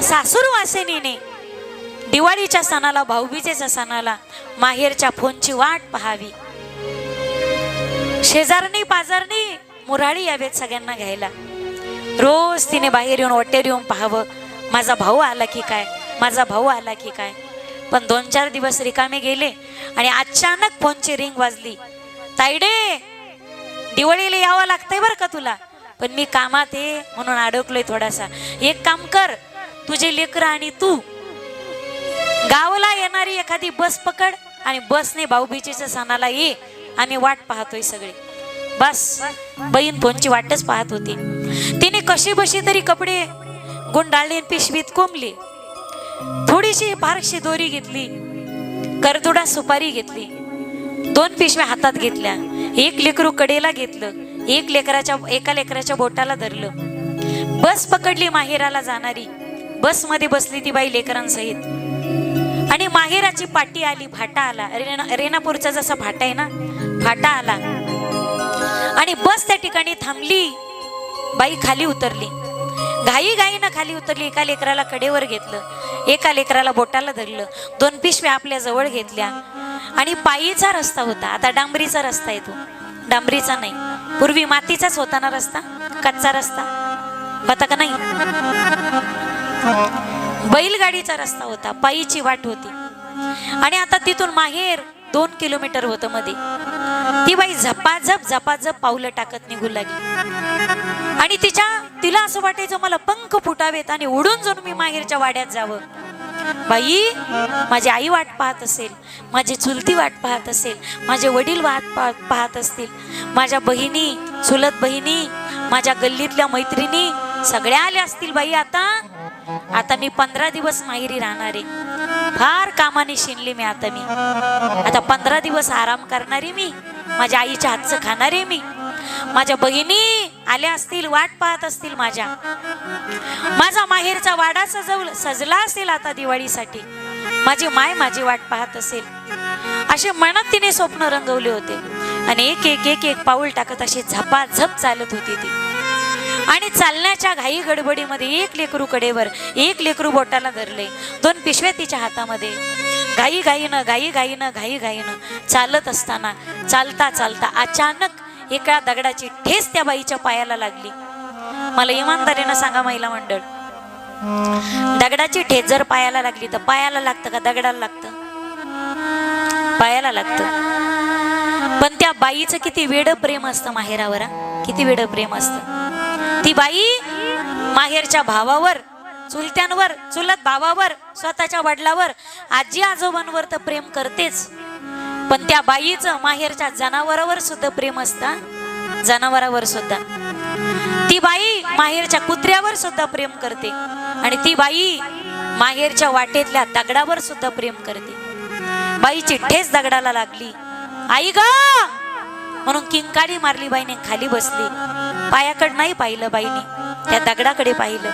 सासूर वासिनीने दिवाळीच्या सणाला भाऊबीजेच्या सणाला माहेरच्या फोनची वाट पाहावी. शेजारणी पाजारणी मुराळी यावेत सगळ्यांना घ्यायला. रोज तिने बाहेर येऊन वट्टेर येऊन पाहावं. माझा भाऊ आला की काय? माझा भाऊ आला की काय? पण दोन चार दिवस रिकामे गेले आणि अचानक फोनची रिंग वाजली. ताईडे दिवाळीला यावं लागतंय बरं का तुला? पण मी कामात आहे म्हणून अडकलोय थोडासा. एक काम कर तुझे लेकर आणि तू. गावाला येणारी एखादी बस पकड आणि बसने भाऊबीजेच्या सणाला ये आम्ही वाट पाहतोय सगळे. बस बहीण फोनची वाटच पाहत होती. तिने कशी बशी तरी कपडे गुंडाळले पिशवीत कोंबले. थोडीशी फारशी दोरी घेतली. करदुडा सुपारी घेतली. दोन पिशव्या हातात घेतल्या. एक लेकरू कडेला घेतलं. एक लेकराच्या एका लेकराच्या बोटाला धरलं. बस पकडली माहेराला जाणारी. बसमध्ये बसली ती बाई लेकरांसहित. आणि माहेराची पाटी आली फाटा आला. रेना रेणापूरचा जसा फाटा आहे ना फाटा आला. आणि बस त्या ठिकाणी थांबली. बाई खाली उतरली. घाई घाईनं खाली उतरली. एका लेकराला कडेवर घेतलं. एका लेकराला बोटाला धरलं. दोन पिशव्या आपल्या जवळ घेतल्या. आणि पायीचा रस्ता होता. आता डांबरीचा रस्ता आहे तो. डांबरीचा नाही. पूर्वी मातीचाच होता ना रस्ता? कच्चा रस्ता? होता का नाही? बैलगाडीचा रस्ता होता पायीची वाट होती. आणि आता तिथून माहेर दोन किलोमीटर होतं मध्ये. ती बाई झपाझप झपाझप पावलं टाकत निघू लागली. आणि तिच्या तिला असं वाटायचं मला पंख फुटावेत आणि उडून जाऊन मी माहेरच्या वाड्यात जावं. बाई माझी आई वाट पाहत असेल माझी चुलती वाट पाहत असेल माझे वडील वाट पाहत पाहत असतील माझ्या बहिणी चुलत बहिणी माझ्या गल्लीतल्या मैत्रिणी सगळ्या आल्या असतील बाई आता. आता मी पंधरा दिवस माहेरी राहणार. आहे फार कामाने शिनली मी आता मी. आता पंधरा दिवस आराम करणारी मी. माझ्या आईच्या हातचं खाणारे मी. माझ्या बहिणी आल्या असतील वाट पाहत असतील माझ्या. माझा माहेरचा वाडा सजवल सजला असेल आता दिवाळीसाठी. माझी माय माझी वाट पाहत असेल. असे मनात तिने स्वप्न रंगवले होते. आणि एक एक एक एक पाऊल टाकत अशी झपाझप चालत होती ती. आणि चालण्याच्या घाई गडबडीमध्ये एक लेकरू कडेवर एक लेकरू बोटाला धरले. दोन पिशव्या तिच्या हातामध्ये. घाई घाईनं घाई घाईनं घाई घाईनं चालत असताना चालता चालता अचानक एका दगडाची ठेस त्या बाईच्या पायाला लागली. मला इमानदारीनं सांगा महिला मंडळ. दगडाची ठेस जर पायाला लागली तर पायाला लागतं का दगडाला लागतं? पायाला लागतं. पण त्या बाईचं किती वेड प्रेम असतं माहेरावर किती वेड प्रेम असतं? ती बाई माहेरच्या भावावर चुलत्यांवर चुलत भावावर स्वतःच्या वडिलावर आजी आजोबांवर तर प्रेम करतेच. पण त्या बाईचं माहेरच्या जनावरावर सुद्धा प्रेम असतं जनावरावर सुद्धा. ती बाई माहेरच्या कुत्र्यावर सुद्धा प्रेम करते आणि ती बाई माहेरच्या वाटेतल्या दगडावर सुद्धा प्रेम करते. बाईची ठेस दगडाला लागली. आई ग! म्हणून किंकाळी मारली बाईने खाली बसली. पायाकडे नाही पाहिलं बाईने. त्या दगडाकडे पाहिलं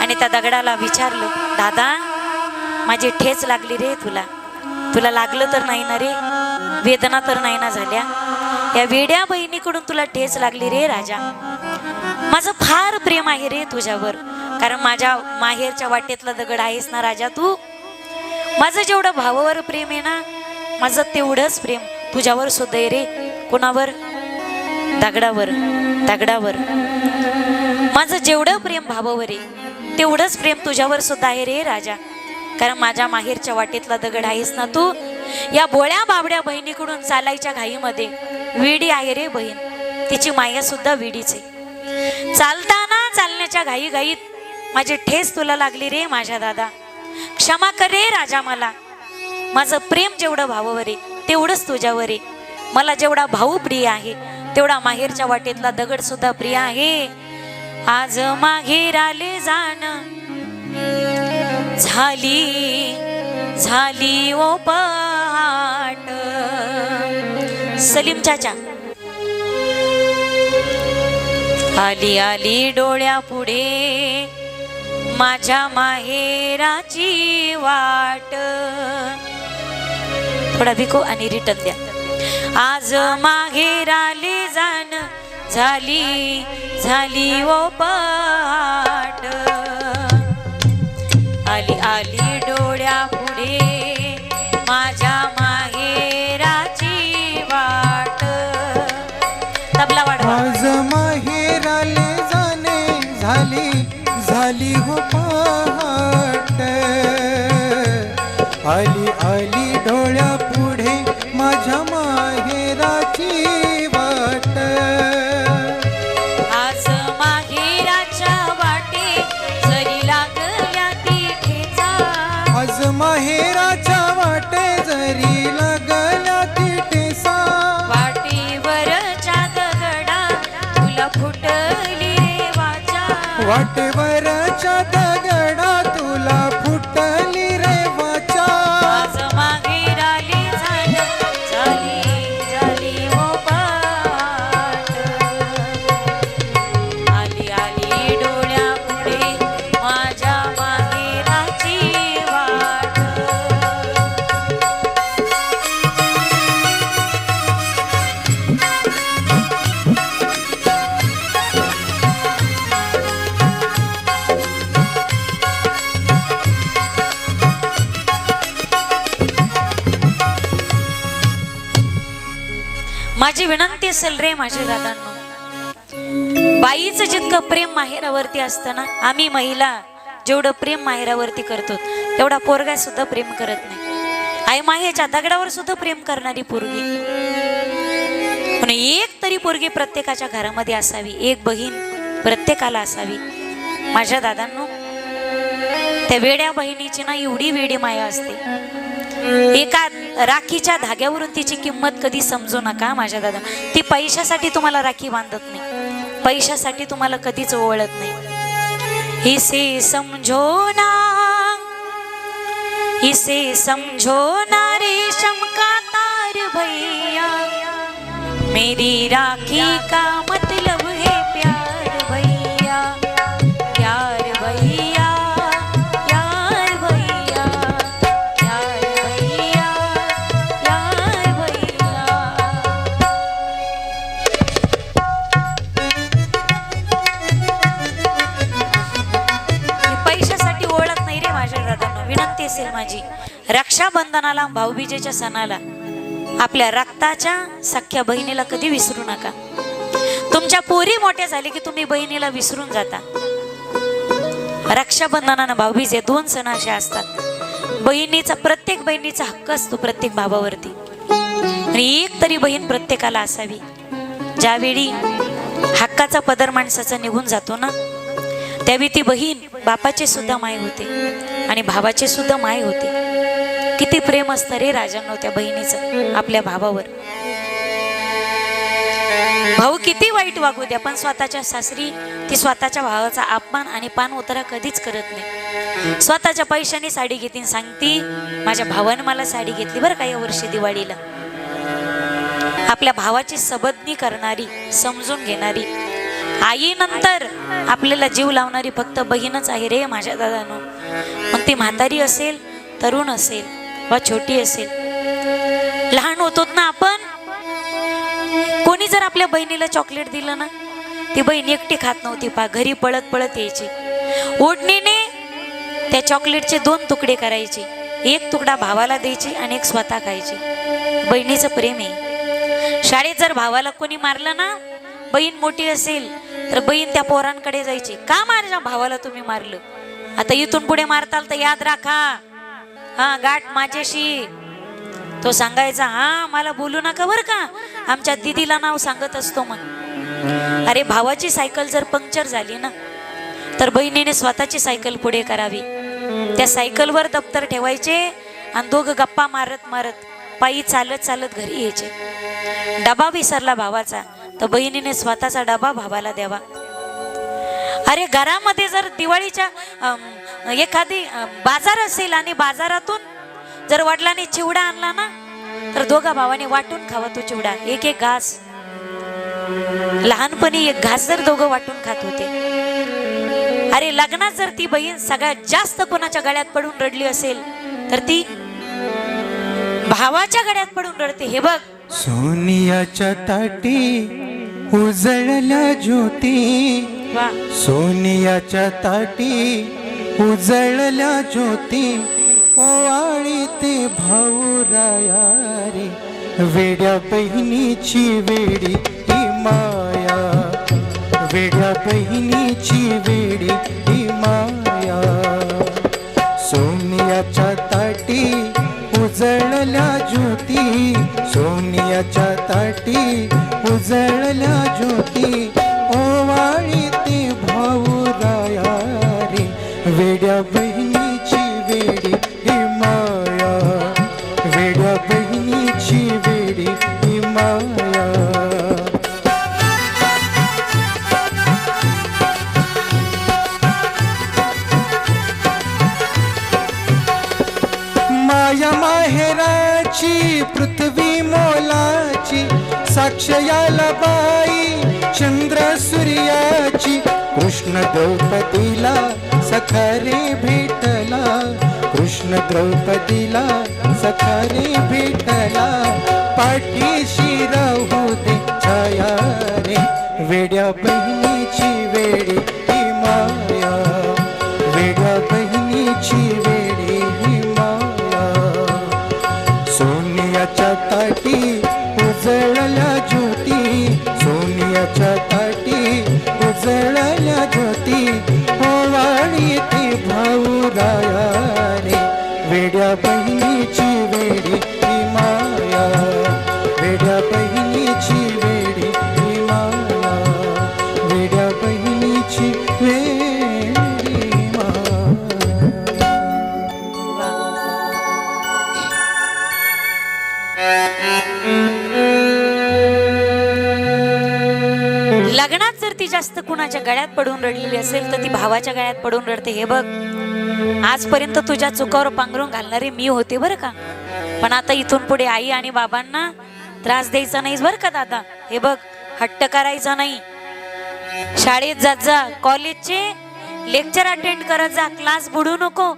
आणि त्या दगडाला विचारलं दादा माझी ठेच लागली रे तुला. तुला लागलं तर नाही ना रे. वेदना तर नाही ना झाल्या. या वेड्या बहिणीकडून तुला ठेच लागली रे राजा. माझं फार प्रेम आहे रे तुझ्यावर. कारण माझ्या माहेरच्या वाटेतला दगड आहेस ना राजा तू? माझं जेवढं भावावर प्रेम आहे ना माझं तेवढंच प्रेम तुझ्यावर सुद्धा आहे रे. कोणावर? दगडावर. दगडावर. माझं जेवढं प्रेम भावावर आहे तेवढंच प्रेम तुझ्यावर सुद्धा आहे रे राजा. कारण माझ्या माहेरच्या वाटेतला दगड आहेस ना तू? या बोळ्या बाबड्या बहिणीकडून चालायच्या घाईमध्ये विडी आहे रे बहीण. तिची माया सुद्धा विडीच आहे. चालताना चालण्याच्या घाई घाईत माझी ठेस तुला लागली रे माझ्या दादा. क्षमा कर रे राजा मला. माझं प्रेम जेवढं भावावर आहे तेवढंच तुझ्यावर आहे. मला जेवढा भाऊ प्रिय आहे तेवढा माहेरच्या वाटेतला दगड सुद्धा प्रिय आहे. आज माहेर आले जाण. झाली झाली ओ पहाट. सलीम चाचा. आली आली डोळ्या पुढे माझ्या माहेराची वाट. थोडा भिको आणि रिटर्न द्या. आज माहेर आली जाण झाली झाली ओ पाट आली आली डोळ्या पुढे माझ्या माहेराची वाट. तबला वाढवा. आज माहेराले जाणे झाली झाली हो पाट आली माझी विनंती असेल रे माझ्या दादांनो. बाईचं जितकं प्रेम माहेरावरती असतं ना आम्ही महिला जेवढं प्रेम माहेरावरती करतो तेवढा पोरगा सुद्धा प्रेम करत नाही. आई माहेच्या दगडावर सुद्धा प्रेम करणारी पोरगी. पण एक तरी पोरगी प्रत्येकाच्या घरामध्ये असावी एक बहीण प्रत्येकाला असावी. माझ्या दादांनो त्या वेड्या बहिणीची ना एवढी वेडी माया असते. एका राखीच्या धाग्यावरून तिची किंमत कधी समजू नका माझ्या दादा. ती पैशासाठी तुम्हाला राखी बांधत नाही. पैशासाठी तुम्हाला कधीच ओवळत नाही. इसे समझो ना. इसे समझो ना रेशम का तार भैया. मेरी राखी का मत रक्षाबंधनाला भाऊबीजेच्या सणाला आपल्या रक्ताच्या सख्या बहिणीला कधी विसरू नका. तुमच्या पोरी मोठ्या झाले की तुम्ही बहिणीला विसरून जाता. रक्षाबंधनानं भाऊबीज हे दोन सण असे असतात. बहिणीचा प्रत्येक बहिणीचा हक्क असतो प्रत्येक भावावरती. आणि एक तरी बहीण प्रत्येकाला असावी. ज्यावेळी हक्काचा पदर माणसाचा निघून जातो ना त्यावेळी ती बहीण बापाचे सुद्धा माय होते आणि भावाचे सुद्धा माय होते. किती प्रेम असतं रे राजांनो त्या बहिणीचं आपल्या भावावर. भाऊ किती वाईट वागू द्या पण स्वतःच्या सासरी ती स्वतःच्या भावाचा अपमान आणि पान उतारा कधीच करत नाही. स्वतःच्या पैशाने साडी घेते आणि सांगती माझ्या भावानं मला साडी घेतली बरं का या वर्षी दिवाळीला. आपल्या भावाची सबदनी करणारी समजून घेणारी. आईनंतर आपल्याला जीव लावणारी फक्त बहीणच आहे रे माझ्या दादानो. मग ती म्हातारी असेल तरुण असेल वा छोटी असेल. लहान होतो ना आपण? कोणी जर आपल्या बहिणीला चॉकलेट दिलं ना ती बहीण एकटी खात नव्हती पा घरी पळत पळत यायची. ओढणीने त्या चॉकलेटचे दोन तुकडे करायचे. एक तुकडा भावाला द्यायची आणि एक स्वतः खायची. बहिणीचं प्रेम आहे. शाळेत जर भावाला कोणी मारलं ना बहीण मोठी असेल तर बहीण त्या पोरांकडे जायची. का माझ्या भावाला तुम्ही मारलं. आता इथून पुढे मारताल तर याद राखा. हा गाठ माझ्याशी. तो सांगायचा हा मला बोलू नका बरं का? आमच्या दिदीला नाव सांगत असतो मग अरे भावाची सायकल जर पंक्चर झाली ना तर बहिणीने स्वतःची सायकल पुढे करावी. त्या सायकलवर दप्तर ठेवायचे आणि दोघं गप्पा मारत मारत पायी चालत चालत घरी यायचे. डबा विसरला भावाचा तर बहिणीने स्वतःचा डबा भावाला द्यावा. अरे घरामध्ये जर दिवाळीच्या एखादी बाजार असेल आणि बाजारातून जर वडिलांनी चिवडा आणला ना तर दोघा भावाने वाटून खावा तो चिवडा. एक एक घास. लहानपणी एक घास जर दोघं वाटून खात होते. अरे लग्नात जर ती बहीण सगळ्यात जास्त कोणाच्या गळ्यात पडून रडली असेल तर ती भावाच्या गळ्यात पडून रडते. हे बघ. सोनियाच्या ताटी उजळल्या ज्योती. सोनियाच्या ताटी उजळल्या ज्योती ओवाळी ते भाऊराया रे वेड्या बहिणीची वेडी ही माया. वेड्या बहिणीची वेडी ही माया. सोनियाच्या ताटी उजळल्या ज्योती. सोनियाच्या ताटी उजळल्या ज्योती. कृष्ण द्रौपदीला सखरे भेटला. कृष्ण द्रौपदीला सखरे भेटला. पाठीशी राहू दे छाया रे वेड्या बहिणीची वेडी ही माया. वेड्या बहिणीची वेडी ही माया. सोनियाच्या ताटी उजळल्या ज्योती. सोनियाच्या ताटी जळल्या ज्योती ओवाळी ती भाऊ राया रे वेड्या बहिणीची ती जास्त कुणाच्या गळ्यात पडून रडलेली असेल तर ती भावाच्या गळ्यात पडून रडते. हे बघ आजपर्यंत तुझ्या चुकावर पांघरून घालणारे मी होते बरं का? पण आता इथून पुढे आई आणि बाबांना त्रास द्यायचा नाहीस बरं का दादा? हे बघ हट्ट करायचा नाही. शाळेत जात जा कॉलेजचे लेक्चर अटेंड करत जा क्लास बुडू नको.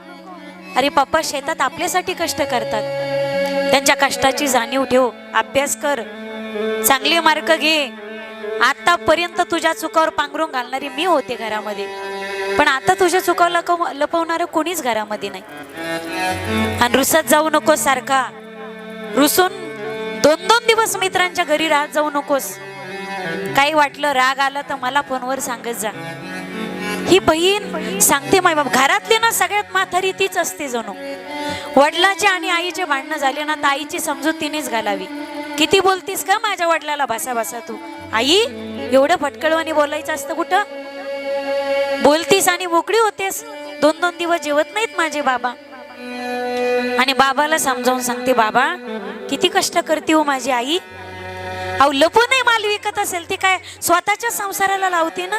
अरे पप्पा शेतात आपल्यासाठी कष्ट करतात. त्यांच्या कष्टाची जाणीव ठेव अभ्यास कर. चांगले मार्क घे. आतापर्यंत तुझ्या चुकावर पांघरून घालणारी मी होते घरामध्ये. पण आता तुझ्या चुकावर लपव लपवणारं कोणीच घरामध्ये नाही. आणि रुसत जाऊ नकोस सारखा. रुसून दोन दोन दिवस मित्रांच्या घरी राहत जाऊ नकोस. काही वाटलं राग आला तर मला फोनवर सांगत जा. ही बहीण सांगते माय बाप घरातली ना सगळ्यात म्हातारी तीच असते जणू. वडिलाचे आणि आईचे भांडणं झाले ना तर आईची समजूत तिनेच घालावी. किती बोलतीस का माझ्या वडिलाला भासा भासा तू? आई एवढं फटकळवानी बोलायचं असतं कुठं? बोलतीस आणि मोकळी होतेस. दोन दोन दिवस जेवत नाहीत माझे बाबा. आणि बाबाला समजावून सांगते बाबा किती कष्ट करते हो माझी आई. अहो लपूनही माल विकत असेल ती काय स्वतःच्या संसाराला लावते ना?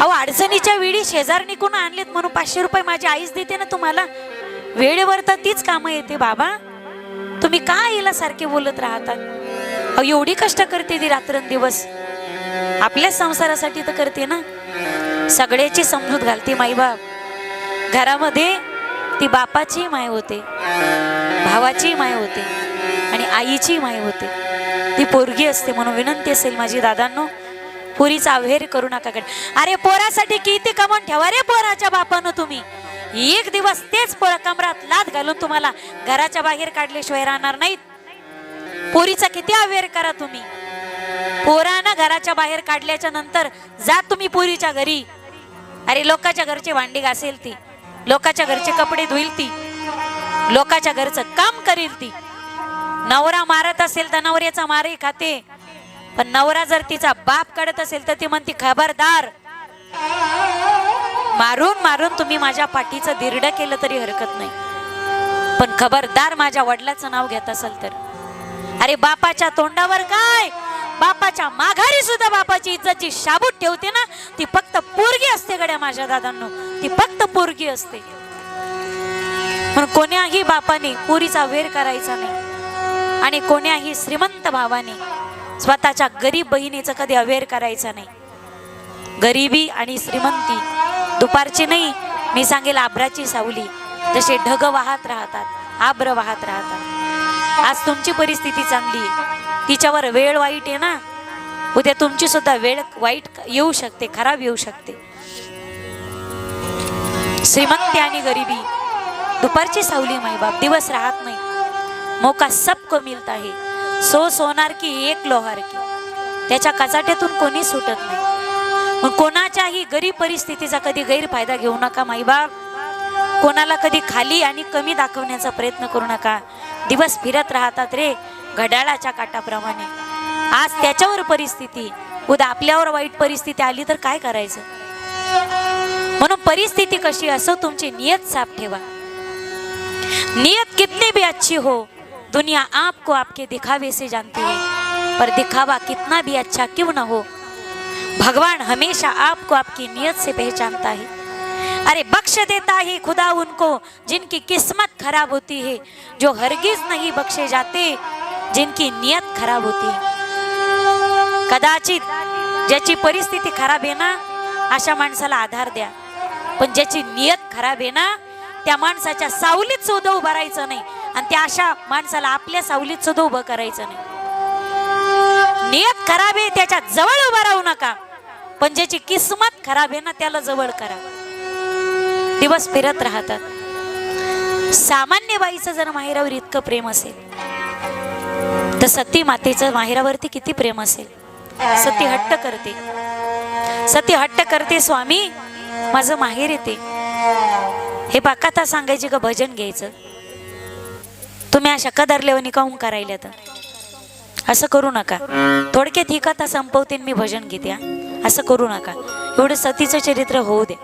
अहो अडचणीच्या वेळी शेजार निघून आणलेत म्हणून पाचशे रुपये माझी आईच देते ना तुम्हाला? वेळेवर तर तीच कामं येते बाबा. तुम्ही का आईला सारखे बोलत राहतात एवढी कष्ट करते ती रात्रंदिवस. आपल्या संसारासाठी तर करते ना. सगळ्याची समजूत घालते माईबाप. घरामध्ये ती बापाची माय होते. भावाची माय होते. आणि आईची माय होते. ती पोरगी असते म्हणून विनंती असेल माझी दादांनो पुरीचा अवेर करू नका कडे अरे पोरासाठी किती कमवून ठेवा रे पोराच्या बापानं तुम्ही. एक दिवस तेच पोरा कमरात लाद घालून तुम्हाला घराच्या बाहेर काढल्याशिवाय राहणार नाहीत. पोरीचा किती अवेअर करा तुम्ही? पोरानं घराच्या बाहेर काढल्याच्या नंतर जा तुम्ही पोरीच्या घरी. अरे लोकाच्या घरचे भांडी घासेल ती. लोकाच्या घरचे कपडे धुईल ती. लोकाच्या घरचं काम करील ती. नवरा मारत असेल तर नवऱ्याचा मारही खाते. पण नवरा जर तिचा बाप काढत असेल तर ती म्हणते खबरदार. मारून मारून तुम्ही माझ्या पाठीचं दिरड केलं तरी हरकत नाही. पण खबरदार माझ्या वडिलाचं नाव घेत असेल तर. अरे बापाच्या तोंडावर काय? बापाच्या माघारी सुद्धा बापाची इज्जतची शाबूत ठेवते ना? ती फक्त पोरगी असते गड्या माझ्या दादांनो. ती फक्त पोरगी असते. पण कोण्याही बापाने पुरीचा वेर करायचा नाही. आणि कोण्याही श्रीमंत भावाने स्वतःच्या गरीब बहिणीचं कधी अवेर करायचा नाही. गरिबी आणि श्रीमंती दुपारची नाही मी सांगेल आभ्राची सावली. तसे ढग वाहत राहतात आभ्र वाहत राहतात. आज तुमची परिस्थिती चांगली आहे. तिच्यावर वेळ वाईट आहे ना. उद्या तुमची सुद्धा वेळ वाईट येऊ शकते खराब येऊ शकते. श्रीमंती आणि गरिबी दुपारची सावली माई बाप दिवस राहत नाही. मोका सबको मिलता आहे. सो सोनार की एक लोहार की. त्याच्या कचाट्यातून कोणी सुटत नाही. मग कोणाच्याही गरीब परिस्थितीचा कधी गैरफायदा घेऊ नका माईबाप. कोणाला कधी खाली आणि कमी दाखवण्याचा प्रयत्न करू नका. दिवस फिरत राहतात रे घड्याळाच्या काटाप्रमाणे आज त्याच्यावर परिस्थिती. उद्या आपल्यावर वाईट परिस्थिती आली तर काय करायचं? म्हणून परिस्थिती कशी असो तुमची नियत साफ ठेवा. नियत कितनी भी अच्छी हो दुनिया आपको आपके दिखावे से जानती है. पर दिखावा कितना भी अच्छा क्यों न हो? भगवान हमेशा आपको आपकी नियत से पहचानता है। अरे बख्श देता है खुदा उनको जिनकी किस्मत खराब होती है जो हरगिज नहीं बख्शे जाते जिनकी नियत खराब होती है। कदाचित ज्याची परिस्थिती खराब आहे ना अशा माणसाला आधार द्या. पण ज्याची नियत खराब आहे ना त्या माणसाच्या सावलीत सुद्धा उभं राहायचं नाही आणि त्या अशा माणसाला आपल्या सावलीत सुद्धा उभं करायचं नाही. नियत खराब आहे त्याच्याजवळ उभं राहू नका पण ज्याची किस्मत खराब आहे ना त्याला जवळ करा. दिवस फिरत राहतात. सामान्य बाईचं जर माहेरावर इतकं प्रेम असेल तर सती मातेचं माहेरावरती किती प्रेम असेल? सती हट्ट करते. सती हट्ट करते स्वामी माझं माहेर येते. हे बाकाता सांगायची का भजन घ्यायचं? तुम्ही अशा कदरलेवणी काहून करायला तर असं करू नका. थोडक्यात ही कथा संपवते मी भजन घेते असं करू नका. एवढं सतीचं चरित्र होऊ दे.